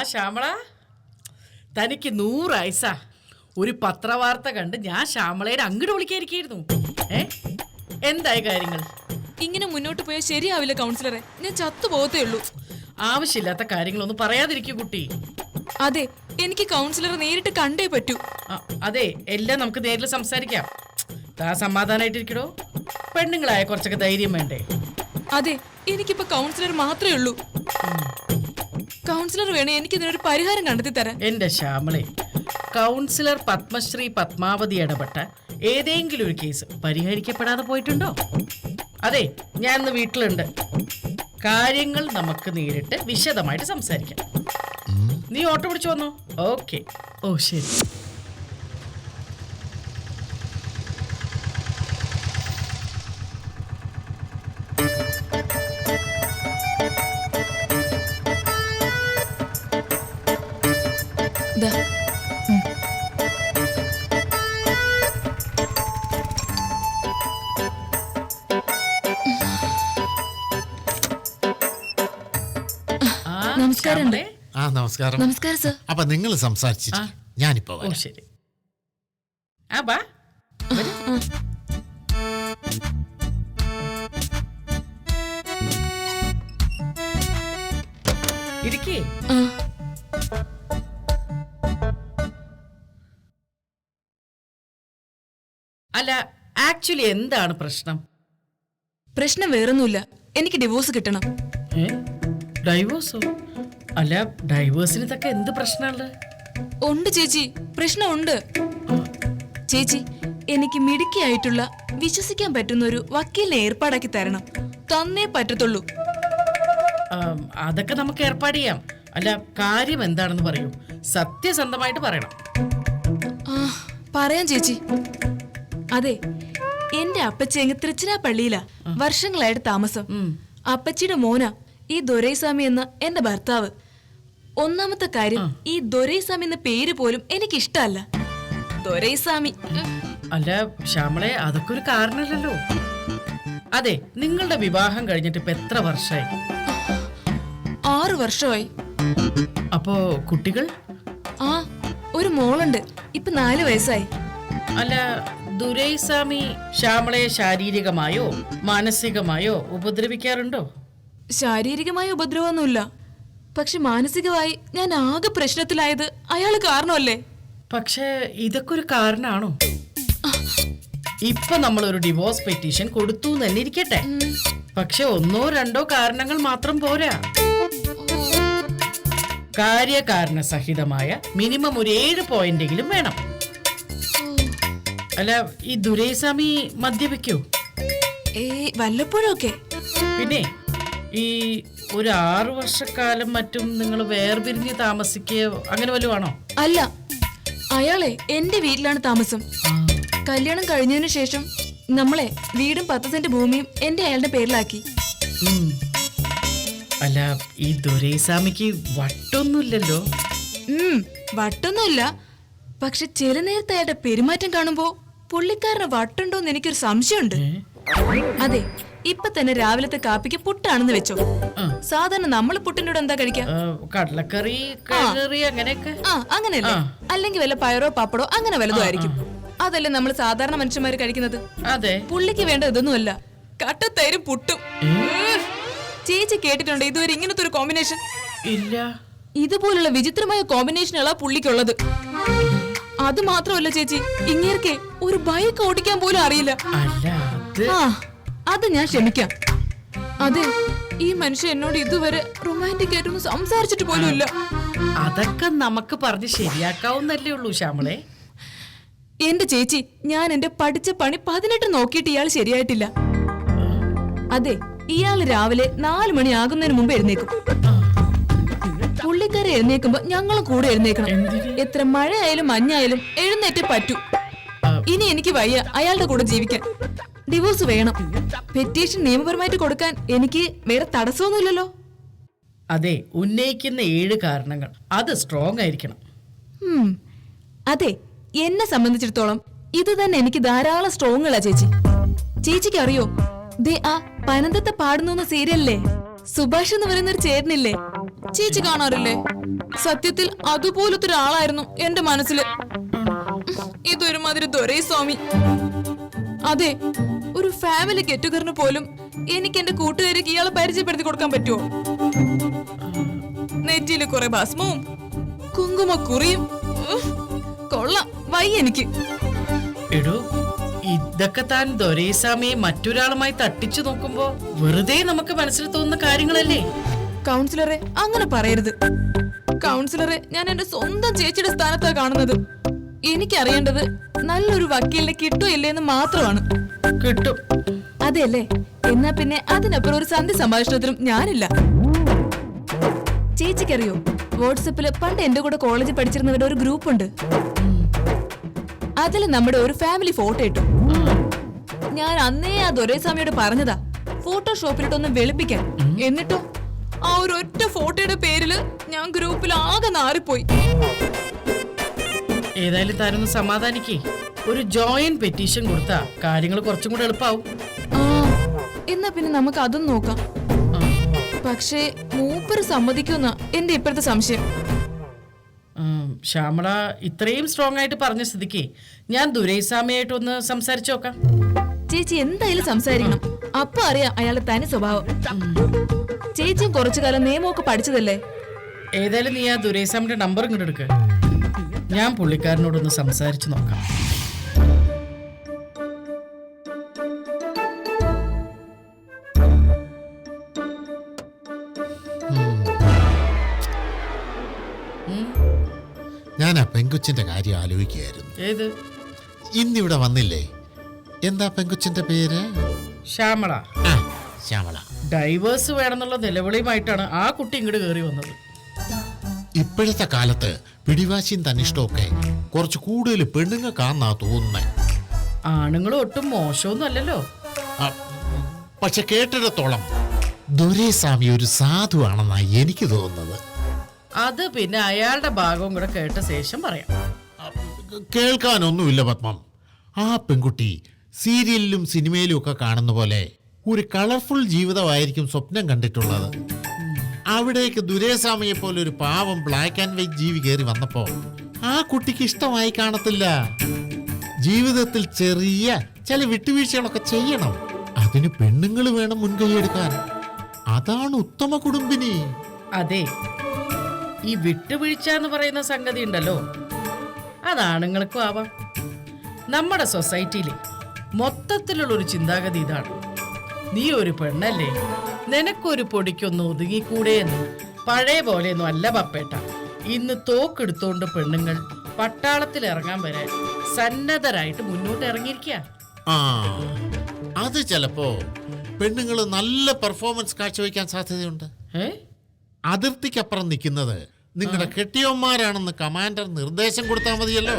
ആ ശ്യാമള തനിക്ക് നൂറ് ഐസ ഒരു പത്രവാർത്ത കണ്ട് ഞാൻ ശ്യാമളയുടെ അങ്ങോട്ട് വിളിക്കാതിരിക്കായിരുന്നു ഏ? എന്തായി കാര്യങ്ങൾ? ഇങ്ങനെ മുന്നോട്ട് പോയാൽ ശരിയാവില്ല കൗൺസിലറെ ഞാൻ ചത്തു പോകത്തേ ഉള്ളൂ. ആവശ്യമില്ലാത്ത കാര്യങ്ങളൊന്നും പറയാതിരിക്കൂ കുട്ടി. അതെ എനിക്ക് കൗൺസിലറെ നേരിട്ട് കണ്ടേ പറ്റൂ. ആ, അതെ എല്ലാം നമുക്ക് നേരിൽ സംസാരിക്കാം. താ സമാധാനായിട്ടിരിക്കടോ. പെണ്ണുങ്ങളായ കുറച്ചൊക്കെ ധൈര്യം വേണ്ടേ? അതെ എനിക്കിപ്പോ കൗൺസിലർ മാത്രമേ ഉള്ളൂ. കൗൺസിലർ വേണേ എനിക്ക് ഇതിനൊരു പരിഹാരം കണ്ടെത്തി തരാം എന്റെ ശ്യാമളെ കൗൺസിലർ പത്മശ്രീ പത്മാവതി ഇടപെട്ട ഏതെങ്കിലും ഒരു കേസ് പരിഹരിക്കപ്പെടാതെ പോയിട്ടുണ്ടോ? അതെ ഞാൻ ഇന്ന് വീട്ടിലുണ്ട്. കാര്യങ്ങൾ നമുക്ക് നേരിട്ട് വിശദമായിട്ട് സംസാരിക്കാം. നീ ഓട്ടോ പിടിച്ചു വന്നോ? ഓക്കെ. ഓ ശരി. നമസ്കാരം. നമസ്കാരം സർ. അപ്പൊ നിങ്ങൾ സംസാരിച്ചിട്ട് ഞാനിപ്പോ ഓ വരാം. ശരി. ആ ബാ. വരൂ. ഇരിക്കേ. ആ, അല്ല ആക്ച്വലി എന്താണ് പ്രശ്നം? പ്രശ്നം വേറൊന്നുമില്ല. എനിക്ക് ഡിവോഴ്സ് കിട്ടണം. ഡൈവോഴ്സോ? അല്ല ഡൈവേഴ്സിന് ഇതൊക്കെ എന്ത് പ്രശ്നമുള്ളത്? ഉണ്ട് ചേച്ചി. പ്രശ്നമുണ്ട്. ചേച്ചി എനിക്ക് മിടുക്കിയായിട്ടുള്ള വിശ്വസിക്കാൻ പറ്റുന്ന ഒരു വക്കീലിനെ ഏർപ്പാടാക്കി തരണം. തന്നേ പറ്റത്തുള്ളൂ. ആം, അതൊക്കെ നമുക്ക് ഏർപ്പാട് ചെയ്യാം. അല്ല കാര്യം എന്താണെന്ന് പറയൂ. സത്യസന്ധമായിട്ട് പറയണം. ആ പറയാം ചേച്ചി. അതെ എന്റെ അപ്പച്ചി അങ്ങ് തൃച്ചിനാപ്പള്ളിയിലാ വർഷങ്ങളായിട്ട് താമസം. അപ്പച്ചിയുടെ മോന. ഈ ദൊരൈസ്വാമി എന്ന എന്റെ ഭർത്താവ്. ഒന്നാമത്തെ കാര്യം ഈ ദൊരൈസ്വാമി എന്ന പേര് പോലും എനിക്ക് ഇഷ്ടമല്ല ദൊരൈസ്വാമി. അല്ല ശ്യാമളെ അതൊക്കെ ഒരു കാരണമല്ലല്ലോ. അതെ നിങ്ങളുടെ വിവാഹം കഴിഞ്ഞിട്ട് ഇപ്പൊ എത്ര വർഷമായി? ആറു വർഷമായി. അപ്പോ കുട്ടികൾ? ആ ഒരു മോളുണ്ട്. ഇപ്പൊ നാല് വയസ്സായി. അല്ല ദുരൈസ്വാമി ശ്യാമളയെ ശാരീരികമായോ മാനസികമായോ ഉപദ്രവിക്കാറുണ്ടോ? ശാരീരികമായ ഉപദ്രവമൊന്നുമില്ല. പക്ഷെ മാനസികമായി ഞാൻ ആകെ പ്രശ്നത്തിലായത് അയാൾ കാരണമല്ലേ? പക്ഷേ ഇതൊക്കെ ഒരു കാരണമാണോ ഇപ്പൊ നമ്മൾ ഒരു ഡിവോഴ്സ് പെറ്റീഷൻ കൊടുത്തു തന്നെ ഇരിക്കട്ടെ. പക്ഷെ ഒന്നോ രണ്ടോ കാരണങ്ങൾ മാത്രം പോരാ. കാര്യകാരണ സഹിതമായ മിനിമം ഒരു ഏഴ് പോയിന്റെങ്കിലും വേണം. അല്ല ഈ ദുരൈസ്വാമി മദ്യപിക്കോ? ഏ വല്ലപ്പോഴൊക്കെ പിന്നെ ഈ ഒരു ആറ് വർഷക്കാലം മറ്റും നിങ്ങൾ വേർപിരിഞ്ഞ് താമസിക്കുകയോ അങ്ങനെ വല്ലതും ആണോ? അല്ല. അയാളെ എന്റെ വീട്ടിലാണ് താമസം. കല്യാണം കഴിഞ്ഞതിനു ശേഷം നമ്മളെ വീടും പത്ത് സെന്റ് ഭൂമിയും എന്റെ അയാളുടെ പേരിലാക്കി. അല്ല ഈ ദുരൈസ്വാമിക്ക് വട്ടൊന്നുമില്ലല്ലോ? വട്ടൊന്നുമില്ല. പക്ഷെ ചില നേരത്തെ അയാളുടെ പെരുമാറ്റം കാണുമ്പോ പുള്ളിക്കാരന് വട്ടുണ്ടോന്ന് എനിക്കൊരു സംശയമുണ്ട്? അതെ ഇപ്പൊ തന്നെ രാവിലത്തെ കാപ്പിക്ക് പുട്ടാണെന്ന് വെച്ചോ. സാധാരണ നമ്മൾ കൂടെ എന്താ കഴിക്കുക കടലക്കറി കറി അങ്ങനെയൊക്കെ. ആ അങ്ങനെയല്ലേ? അല്ലെങ്കിൽ വല്ല പയറോ പാപ്പടോ അങ്ങനെ വല്ലതും ആയിരിക്കും. അതല്ലേ നമ്മൾ സാധാരണ മനുഷ്യന്മാര് കഴിക്കുന്നത്? അതെ. പുള്ളിക്ക് വേണ്ട ഇതൊന്നുമല്ല. കട്ടത്തൈരും പുട്ടും. ചേച്ചി കേട്ടിട്ടുണ്ട് ഇതുവരെ ഇങ്ങനത്തെ ഒരു കോമ്പിനേഷൻ ഇല്ല. ഇതുപോലുള്ള വിചിത്രമായ കോമ്പിനേഷനുകളാ പുള്ളിക്കുള്ളത്. അത് മാത്രമല്ല ചേച്ചി ഇങ്ങേർക്കെ ഒരു ബൈക്ക് ഓടിക്കാൻ പോലും അറിയില്ല. ആ. അത് ഞാൻ ക്ഷമിക്കാം. അതെ ഈ മനുഷ്യൻ എന്നോട് ഇതുവരെ റൊമാന്റിക് ആയിട്ടൊന്നും സംസാരിച്ചിട്ട് പോലും ഇല്ല. അതൊക്കെ നമുക്ക് പറഞ്ഞ് ശരിയാക്കാവുന്നല്ലേ ഉള്ളൂ ശ്യാമളെ. എന്റെ ചേച്ചി ഞാൻ എന്റെ പഠിച്ച പണി പതിനെട്ട് നോക്കിയിട്ട് ഇയാൾ ശരിയായിട്ടില്ല. അതെ ഇയാൾ രാവിലെ നാലു മണി ആകുന്നതിന് മുമ്പ് എഴുന്നേക്കും. പുള്ളിക്കാരെ എഴുന്നേക്കുമ്പോ ഞങ്ങളും കൂടെ എഴുന്നേക്കണം. എത്ര മഴയായാലും മഞ്ഞായാലും എഴുന്നേറ്റേ പറ്റൂ. ഇനി എനിക്ക് വയ്യ അയാളുടെ കൂടെ ജീവിക്കാൻ. ഡിവോഴ്സ് വേണം. പെറ്റീഷൻ നിയമപരമായിട്ട് കൊടുക്കാൻ എനിക്ക് വേറെ തടസ്സമൊന്നുമില്ലല്ലോ. അതെ ഉന്നയിക്കുന്ന ഏഴ് കാരണങ്ങൾ. അത് സ്ട്രോങ് ആയിരിക്കണം. അതെ എന്നെ സംബന്ധിച്ചിടത്തോളം ഇത് തന്നെ എനിക്ക് ധാരാളം സ്ട്രോങ്ങുള്ള ചേച്ചി. ചേച്ചിക്ക് അറിയോ ദേ ആ പനന്തത്തെ പാടുന്നു സീരിയലില്ലേ? സുഭാഷ് എന്ന് പറയുന്ന ഒരു ചേട്ടനില്ലേ? ചേച്ചി കാണാറില്ലേ? സത്യത്തിൽ അതുപോലത്തെ ഒരാളായിരുന്നു എന്റെ മനസ്സിൽ ഇതൊരുമാതിരി ദൊരേ സ്വാമി. അതെ ഒരു ഫാമിലി ഗെറ്റുഗറിന് പോലും എനിക്ക് എന്റെ കൂട്ടുകാർക്ക് ഇയാളെ പരിചയപ്പെടുത്തി കൊടുക്കാൻ പറ്റുമോ നെറ്റിയിൽ കുറെ ഭസ്മവും കുങ്കുമക്കുറിയും കുറിയും കൊള്ളാം വയ്യ എനിക്ക്. എടോ ഇതൊക്കെ താൻ ദൊരേസാമിയെ മറ്റൊരാളുമായി തട്ടിച്ചു നോക്കുമ്പോ വെറുതെ നമുക്ക് മനസ്സിൽ തോന്നുന്ന കാര്യങ്ങളല്ലേ? കൗൺസിലറെ അങ്ങനെ പറയരുത്. കൗൺസിലറെ ഞാൻ എന്റെ സ്വന്തം ചേച്ചിയുടെ സ്ഥാനത്താണ് കാണുന്നത്. എനിക്കറിയേണ്ടത് നല്ലൊരു വക്കീലിനെ കിട്ടോ ഇല്ലേന്ന് മാത്രമാണ്. കിട്ടും. അതെയല്ലേ? എന്നാ പിന്നെ അതിനപ്പുറം ഒരു സന്ധി സംഭാഷണത്തിനും ഞാനില്ല. ചേച്ചിക്കറിയോ? വാട്സപ്പിൽ പണ്ട് എന്റെ കൂടെ കോളേജിൽ പഠിച്ചിരുന്നവരുടെ ഒരു ഗ്രൂപ്പ് ഉണ്ട് അതിൽ നമ്മുടെ ഒരു ഫാമിലി ഫോട്ടോ ഇട്ടു. ഞാൻ അന്നേ ആ ദൊരേസ്വാമിയോട് പറഞ്ഞതാ. ഫോട്ടോഷോപ്പിലിട്ടൊന്ന് വെളുപ്പിക്കാൻ. എന്നിട്ടോ ആ ഒരു ഒറ്റ ഫോട്ടോയുടെ പേരിൽ ഞാൻ ഗ്രൂപ്പിൽ ആകെ നാറിപ്പോയി. ഏതായാലും താനൊന്ന് സമാധാനിക്കേ. ഒരു ജോയിന്റ് പെറ്റീഷൻ കൊടുത്താ കാര്യങ്ങൾ കുറച്ചും കൂടെ എളുപ്പാവും. ആ എന്നാ പിന്നെ നമുക്ക് അതും നോക്കാം. പക്ഷേ മൂപ്പർ സമ്മതിക്കുന്ന എന്റെ ഇപ്പോഴത്തെ സംശയം. ശ്യാമള ഇത്രയും സ്ട്രോങ് ആയിട്ട് പറഞ്ഞ സ്ഥിതിക്ക് ഞാൻ ദുരൈസാമിയായിട്ടൊന്ന് സംസാരിച്ചു നോക്കാം. ചേച്ചി എന്തായാലും സംസാരിക്കണം. അപ്പൊ അറിയാം അയാളുടെ തനി സ്വഭാവം. ചേച്ചിയും കുറച്ചു കാലം നിയമമൊക്കെ പഠിച്ചതല്ലേ? ഏതായാലും നീ ആ ദുരൈസാമിന്റെ നമ്പർ ഇങ്ങോട്ട് എടുക്ക. ഞാൻ പുള്ളിക്കാരനോടൊന്ന് സംസാരിച്ചു നോക്കാം. പെങ്കുച്ചിന്റെ കാര്യം ആലോചിക്കുകയായിരുന്നു. ഏത്? ഇന്നിവിടെ വന്നില്ലേ? എന്താ പെങ്കുച്ചിന്റെ പേര്? ശ്യാമള. ആ ശ്യാമള. ഡൈവേഴ്സ് വേണമെന്നുള്ള നിലവിളിയുമായിട്ടാണ് ആ കുട്ടി ഇങ്ങോട്ട് കയറി വന്നത്. ഇപ്പോഴത്തെ കാലത്ത് പിടിവാശിയും തന്നിഷ്ടമൊക്കെ കുറച്ച് കൂടുതൽ പെണ്ണുങ്ങൾക്കാന്നാ തോന്നുന്നേ. ആണുങ്ങൾ ഒട്ടും മോശമൊന്നും അല്ലല്ലോ. പക്ഷെ കേട്ടിടത്തോളം ദുരേസ്വാമി ഒരു സാധുവാണെന്നാ എനിക്ക് തോന്നുന്നത്. അത് പിന്നെ അയാളുടെ ഭാഗവും കൂടെ കേട്ട ശേഷം പറയാം. കേൾക്കാനൊന്നുമില്ല പത്മം. ആ പെൺകുട്ടി സീരിയലിലും സിനിമയിലും ഒക്കെ കാണുന്ന പോലെ ഒരു കളർഫുൾ ജീവിതമായിരിക്കും സ്വപ്നം കണ്ടിട്ടുള്ളത്. അവിടേക്ക് ദുരേസ്വാമിയെ പോലെ ഒരു പാവം ബ്ലാക്ക് ആൻഡ് വൈറ്റ് ജീവി കയറി വന്നപ്പോ ആ കുട്ടിക്ക് ഇഷ്ടമായി കാണത്തില്ല. ജീവിതത്തിൽ ചെറിയ ചില വിട്ടുവീഴ്ചകളൊക്കെ ചെയ്യണം. അതിന് പെണ്ണുങ്ങൾ വേണം മുൻകൈയെടുക്കാൻ അതാണ് ഉത്തമ കുടുംബിനി. അതെ ഈ വിട്ടുവീഴ്ച എന്ന് പറയുന്ന സംഗതി ഉണ്ടല്ലോ. അതാണുങ്ങൾക്കും ആവാം. നമ്മുടെ സൊസൈറ്റിയിൽ മൊത്തത്തിലുള്ള ഒരു ചിന്താഗതി ഇതാണ്. നീ ഒരു പെണ്ണല്ലേ? നിനക്കൊരു പൊടിക്കൊന്ന് ഒതുങ്ങിക്കൂടെ എന്ന് പഴയ പോലെയൊന്നും അല്ല പപ്പേട്ട. ഇന്ന് തോക്കെടുത്തോണ്ട് പെണ്ണുങ്ങൾ പട്ടാളത്തിൽ ഇറങ്ങാൻ വരെ സന്നദ്ധരായിട്ട് മുന്നോട്ട് ഇറങ്ങിയിരിക്കുക ആ അത് ചിലപ്പോ പെണ്ണുങ്ങൾ നല്ല പെർഫോമൻസ് കാഴ്ചവെക്കാൻ സാധ്യതയുണ്ട്. ഏ? അതിർത്തിക്കപ്പുറം നിൽക്കുന്നത് നിങ്ങളുടെ കെട്ടിയന്മാരാണെന്ന് കമാൻഡർ നിർദ്ദേശം കൊടുത്താൽ മതിയല്ലോ.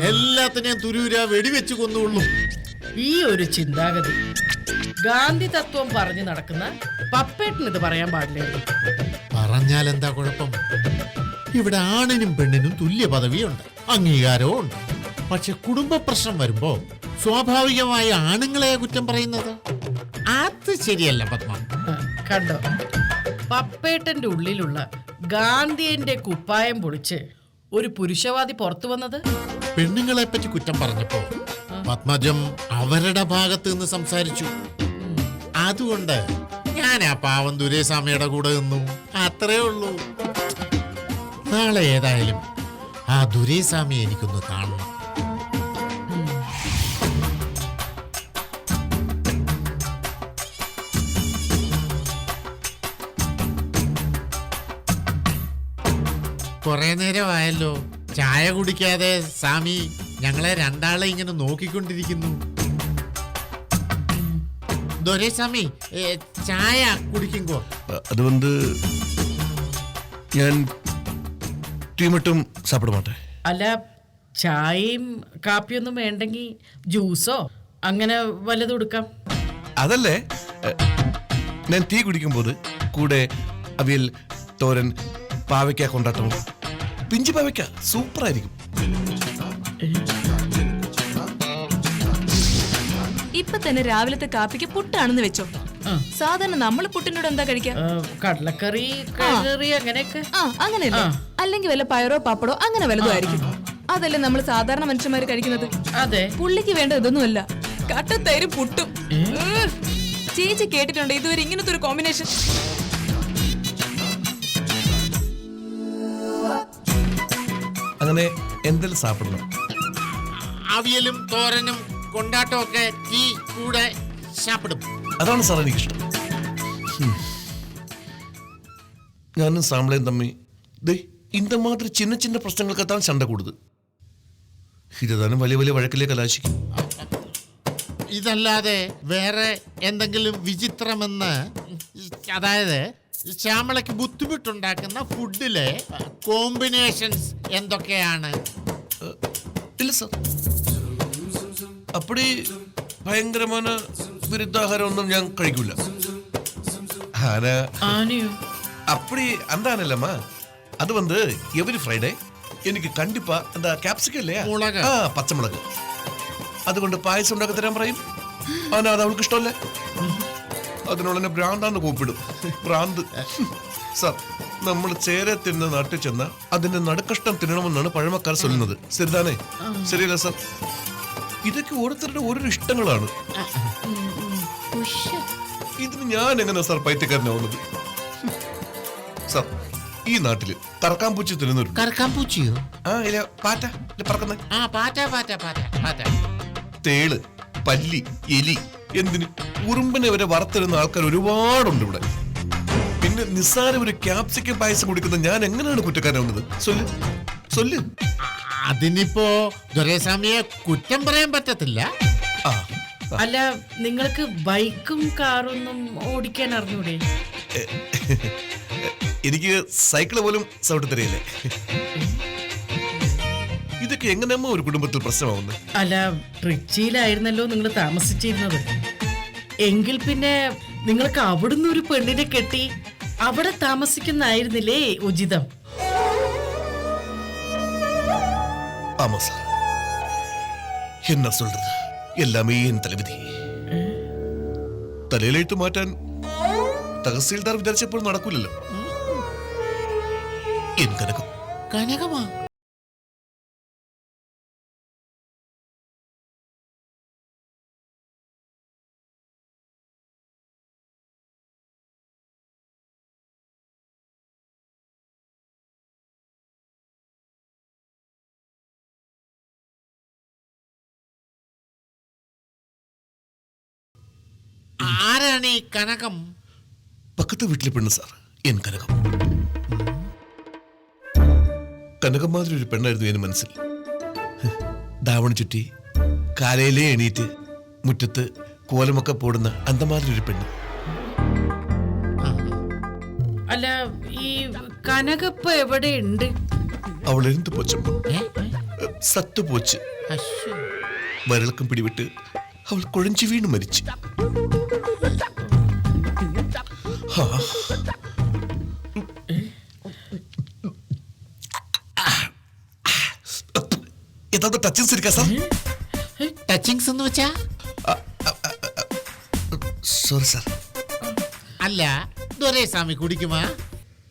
എല്ലാത്തിനെയും തുരൂര വെടിവെച്ച് കൊന്നുള്ളൂ ഈ ഒരു ചിന്താഗതി. ഗാന്ധി തത്വം പറഞ്ഞു നടക്കുന്ന പപ്പേട്ടിന് ഇത് പറയാൻ പാടില്ലായിരുന്നു പറഞ്ഞാൽ എന്താ കുഴപ്പം? ഇവിടെ ആണിനും പെണ്ണിനും തുല്യ പദവിയുണ്ട് അംഗീകാരവും ഉണ്ട്. പക്ഷെ കുടുംബ പ്രശ്നം വരുമ്പോ സ്വാഭാവികമായി ആണുങ്ങളെ കുറ്റം പറയുന്നത്? അത് ശരിയല്ല പത്മ. കണ്ടോ? പപ്പേട്ടന്റെ ഉള്ളിലുള്ള ഗാന്ധിയന്റെ കുപ്പായം പൊളിച്ച് ഒരു പുരുഷവാദി പുറത്തു വന്നത്? പെണ്ണുങ്ങളെ പറ്റി കുറ്റം പറഞ്ഞപ്പോ പത്മജം അവരുടെ ഭാഗത്ത് നിന്ന് സംസാരിച്ചു. അതുകൊണ്ട് ഞാൻ ആ പാവം ദുരേസ്വാമിയുടെ കൂടെ നിന്നു. അത്രേ ഉള്ളൂ. നാളെ ഏതായാലും ആ ദുരേസ്വാമി എനിക്കൊന്ന് കാണണം. കുറെ നേരമായല്ലോ. ചായ കുടിക്കാതെ സാമി ഞങ്ങളെ രണ്ടാളെ ഇങ്ങനെ നോക്കിക്കൊണ്ടിരിക്കുന്നു. ദൊരേസ്വാമി ചായ കുടിക്കുമ്പോ. അത് വന്ന് ഞാൻ ടീമട്ടും സാപ്പിടമാട്ടെ അല്ല ചായയും കാപ്പിയൊന്നും വേണ്ടെങ്കിൽ ജ്യൂസോ? അങ്ങനെ വല്ലതും എടുക്കാം. അതല്ലേ? ഞാൻ തീ കുടിക്കുമ്പോൾ കൂടെ അവിയൽ തോരൻ പാവയ്ക്ക കൊണ്ടാട്ടം പിഞ്ചി സൂപ്പർ ആയിരിക്കും ഇപ്പൊ തന്നെ രാവിലത്തെ കാപ്പിക്ക് പുട്ടാണെന്ന് വെച്ചോ. സാധാരണ നമ്മൾ പുട്ടിനോട് എന്താ കഴിക്കുക ആ, കടലക്കറി കറി അങ്ങനെയൊക്കെ. ആ അങ്ങനെയല്ലേ? അല്ലെങ്കിൽ വല്ല പയറോ പപ്പടോ അങ്ങനെ വല്ലതും ആയിരിക്കും. അതല്ലേ നമ്മൾ സാധാരണ മനുഷ്യന്മാര് കഴിക്കുന്നത്? അതെ. പുള്ളിക്ക് വേണ്ട ഇതൊന്നുമല്ല. കട്ടത്തൈരും പുട്ടും. ചേച്ചി കേട്ടിട്ടുണ്ട് ഇതുവരെ ഇങ്ങനത്തെ ഒരു കോമ്പിനേഷൻ. അങ്ങനെ എന്തെങ്കിലും സാപ്പിടണം അവിയലും തോരനും കൊണ്ടാട്ടവും ഒക്കെ ടീ കൂടെ സാപ്പിടും അതാണ് സാർ എനിക്കിഷ്ടം ഹും. ഞാനും സാമ്പിളയും തമ്മി ദേ இந்த மாதிரி சின்ன சின்ன பிரச்சனைகளுக்கு தான் சண்டை கூடுது இதுதானே വലിയ വലിയ വഴക്കിലേക്ക് കലാശിക്കും ഇതല്ലാതെ വേറെ എന്തെങ്കിലും വിചിത്രമെന്ന് അതായത് ശ്യാമളയ്ക്ക് ബുദ്ധിമുട്ടുണ്ടാക്കുന്ന ഫുഡിലെ കോമ്പിനേഷൻസ് എന്തൊക്കെയാണ്? ഇല്ല സർ. അപ്പടി ഭയങ്കരമാണ് വിരുദ്ധാഹാരമൊന്നും ഞാൻ കഴിക്കൂല. അപ്പടി എന്താണല്ലമ്മ അത് വന്ന് എവരി ഫ്രൈഡേ എനിക്ക് കണ്ടിപ്പാ എന്താ ക്യാപ്സിക്കം അല്ലേ? ആ പച്ചമുളക്. അതുകൊണ്ട് പായസം ഉണ്ടാക്കി തരാൻ പറയും. ആന അത് അവൾക്ക് ഇഷ്ടമല്ലേ അതിനുള്ള എന്നെ ഭ്രാന്താന്ന് കൂപ്പിടും. ഭ്രാന്ത്. സാർ നമ്മൾ ചേരെ തിരുന്ന നാട്ടിൽ ചെന്ന അതിന്റെ നടുക്കഷ്ടം തിന്നണമെന്നാണ് പഴമക്കാർ ചൊല്ലുന്നത്. ശരിതാനേ ശരിയല്ല സാർ? ഇതൊക്കെ ഓരോരുത്തരുടെ ഓരോരോ ഇഷ്ടങ്ങളാണ്. ഇതിന് ഞാൻ എങ്ങനെ സാർ പൈത്യക്കാരനാവുന്നത് സാർ ഈ നാട്ടിൽ കറക്കാമ്പൂച്ചി തിന്നുന്നുണ്ട് കറക്കാൻ പൂച്ചിയോ ആ ഇല്ല പാറ്റ. പറക്കുന്നേ. ആ പാറ്റ പാറ്റ പാറ്റ പാറ്റ. തേൾ പല്ലി എലി എന്തിന്? ഉറുമ്പിനെ വരെ വറുത്തിരുന്ന ആൾക്കാർ ഒരുപാടുണ്ട് ഇവിടെ. പിന്നെ നിസ്സാരം ഒരു ക്യാപ്സിക്കം പായസം കുടിക്കുന്ന ഞാൻ എങ്ങനെയാണ് കുറ്റക്കാരാവുന്നത് സൊല്ല്. സൊല്ല്. അതിനിപ്പോ ദുരേസ്വാമിയെ കുറ്റം പറയാൻ പറ്റത്തില്ല. അല്ല നിങ്ങൾക്ക് ബൈക്കും കാറൊന്നും ഓടിക്കാൻ അറിഞ്ഞൂടെ? എനിക്ക് സൈക്കിൾ പോലും സൗട്ട് തരികയില്ലേ ഇതൊക്കെ എങ്ങനെയമ്മ ഒരു കുടുംബത്തിൽ പ്രശ്നമാവുന്നത് അല്ല ട്രിച്ചിയിലായിരുന്നല്ലോ നിങ്ങൾ താമസിച്ചിരുന്നത് എങ്കിൽ പിന്നെ നിങ്ങൾക്ക് അവിടുന്ന് ഒരു പെണ്ണിനെ കെട്ടി അവിടെ താമസിക്കുന്നായിരുന്നില്ലേ ഉചിതം ஆமா சார் என்ன சொல்றது எல்லாமே என் தலைவிதி തലയിലെഴുത്ത് മാറ്റാൻ തഹസീൽദാർ വിചാരിച്ചപ്പോൾ നടക്കൂലല്ലോ എൻ കനകം കനകമാ ആരാണ് ഈ കനകം? പക്കത്തെ വീട്ടിലെ പെണ്ണ് സാർ എൻ കനകം. കനകം മാതിരി ഒരു പെണ്ണായിരുന്നു എന്റെ മനസ്സിൽ. ദാവണ ചുറ്റി കാലയിലെ എണീറ്റ് മുറ്റത്ത് കോലമൊക്കെ പോടുന്ന അന്തമാതിരി ഒരു പെണ്ണ്. അല്ല ഈ കനകപ്പ് എവിടെയുണ്ട്? അവൾ എന്ത് പോച്ചമ്മ സത്തു പോച്ച്. വരൾക്കം പിടിവിട്ട് അവൾ കുഴഞ്ചു വീണ് മരിച്ചു. ഏതാണ്ട് ടച്ചിങ് സിരിക്കാ സർ ടച്ചിങ്സ് എന്ന് വെച്ചാ? സോറി സാർ അല്ല ദുരേസ്വാമി കുടിക്കുമാ?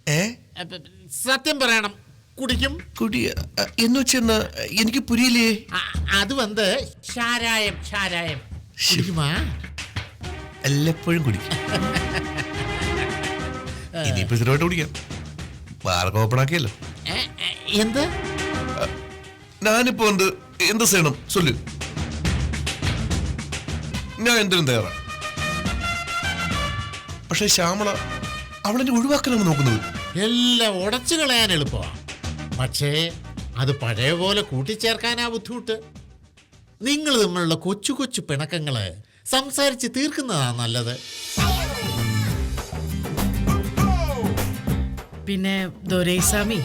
ഏ? അപ്പ- സത്യം പറയണം കുടിക്കും? കുടി എന്ന് വെച്ചെന്ന് എനിക്ക് പുരിയില്ലേ? അ- അത് വന്ന് ഷാരായം ഷാരായം കുടിക്കുമാ? എല്ലപ്പോഴും കുടിക്കും. ഇനിയിപ്പോ സ്ഥിരമായിട്ട് കുടിക്കാം. ബാർക്ക് ഓപ്പൺ ആക്കിയല്ലോ. എന്ത്? ഞാനിപ്പോ എന്ത് എന്ത് ചെയ്യണം? ചൊല്ലു. ഞാൻ എന്തിനും തയ്യാറാണ്. പക്ഷെ ശ്യാമള അവളെന്നെ ഒഴിവാക്കലാണ് നോക്കുന്നത്. എല്ലാം ഉടച്ചു കളയാൻ എളുപ്പമാ. പക്ഷേ അത് പഴയ പോലെ കൂട്ടിച്ചേർക്കാനാ ബുദ്ധിമുട്ട്. നിങ്ങൾ തമ്മിലുള്ള കൊച്ചു കൊച്ചു പിണക്കങ്ങൾ സംസാരിച്ച് തീർക്കുന്നതാണ് നല്ലത്. പിന്നെ ദൊരൈസ്വാമി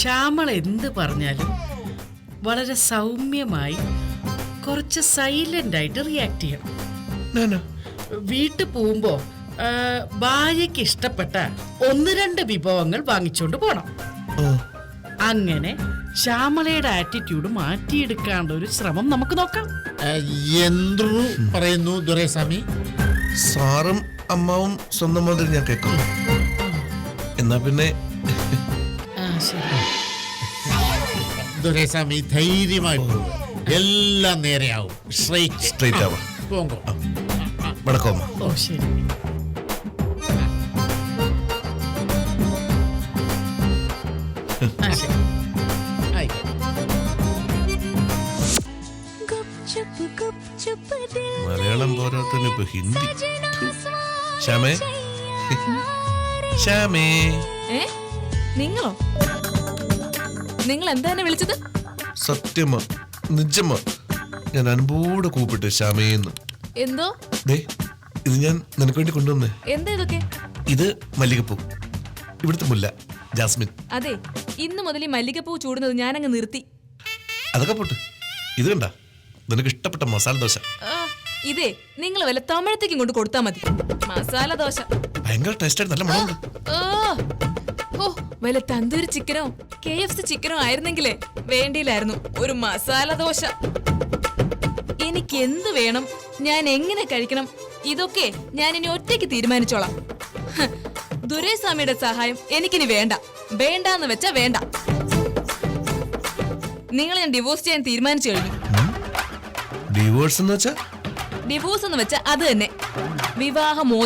ശ്യാമൾ എന്ത് പറഞ്ഞാലും വളരെ സൗമ്യമായി കുറച്ച് സൈലന്റ് ആയിട്ട് റിയാക്ട് ചെയ്യണം വീട്ടിൽ പോകുമ്പോ ഭാര്യയ്ക്ക് ഇഷ്ടപ്പെട്ട ഒന്ന് രണ്ട് വിഭവങ്ങൾ വാങ്ങിച്ചുകൊണ്ട് പോണം. അങ്ങനെ ശ്യാമളയുടെ ആറ്റിറ്റ്യൂഡ് മാറ്റിയെടുക്കാനുള്ള ഒരു ശ്രമം നമുക്ക് നോക്കാം. എന്തു പറയുന്നു ദുരേസ്വാമി? സാറും അമ്മാവും സ്വന്തം മുതൽ ഞാൻ കേൾക്കുന്നു. എന്നാ പിന്നെ ദുരൈസ്വാമി ധൈര്യമായി പോകും എല്ലാം നേരെയാവും. സ്ട്രൈറ്റ് സ്ട്രൈറ്റ് ആവാം. പോങ്കോ. വടക്കോമ്മ ഓ ശരി. പോരാത്തതിന് ഇപ്പൊ ഹിന്ദി ശ്യാമേ. ശ്യാമേ. നിങ്ങളോ? നിങ്ങൾ എന്താ എന്നെ വിളിച്ചത്? സത്യമ്മ നിജമ്മ ഞാൻ അൻപോടെ കൂപ്പിട്ട് ശ്യാമേന്ന്. എന്തോ? ദേ ഇത് ഞാൻ നിനക്ക് വേണ്ടി കൊണ്ടുവന്നേ. എന്താ ഇതൊക്കെ? ഇത് മല്ലികപ്പൂ. ഇവിടുത്തെ മുല്ല ജാസ്മിൻ. അതെ ഇന്നു മുതൽ ഈ മല്ലികപ്പൂ ചൂടുന്നത് ഞാൻ അങ്ങ് നിർത്തി. അതൊക്കെ പോട്ട്. ഇത് കണ്ട? നിനക്ക് ഇഷ്ടപ്പെട്ട മസാല ദോശ. ഇതേ നിങ്ങൾ വല്ല തമിഴത്തേക്കും കൊണ്ട് കൊടുത്താ മതി. മസാല ദോശ. ഭയങ്കര ടേസ്റ്റ് നല്ല മണമുണ്ട്. ഓ ഓ വല്ല തന്തൂരി ചിക്കനോ കെ എഫ് സി ചിക്കനോ ആയിരുന്നെങ്കിലേ വേണ്ടിയില്ലായിരുന്നു. ഒരു മസാല ദോശ. എനിക്ക് എന്ത് വേണം? ഞാൻ എങ്ങനെ കഴിക്കണം? ഇതൊക്കെ ഞാൻ ഇനി ഒറ്റയ്ക്ക് തീരുമാനിച്ചോളാം. ദുരേസ്വാമിയുടെ സഹായം എനിക്കിനി വേണ്ട. വേണ്ടാന്ന് വെച്ചാ വേണ്ട. നിങ്ങൾ ഞാൻ ഡിവോഴ്സ് ചെയ്യാൻ തീരുമാനിച്ചു കഴിഞ്ഞു. ഡിവോഴ്സ് എന്ന് വെച്ചാ? ഡിവോഴ്സ് എന്ന് വെച്ചാൽ അത് തന്നെ. വിവാഹമോ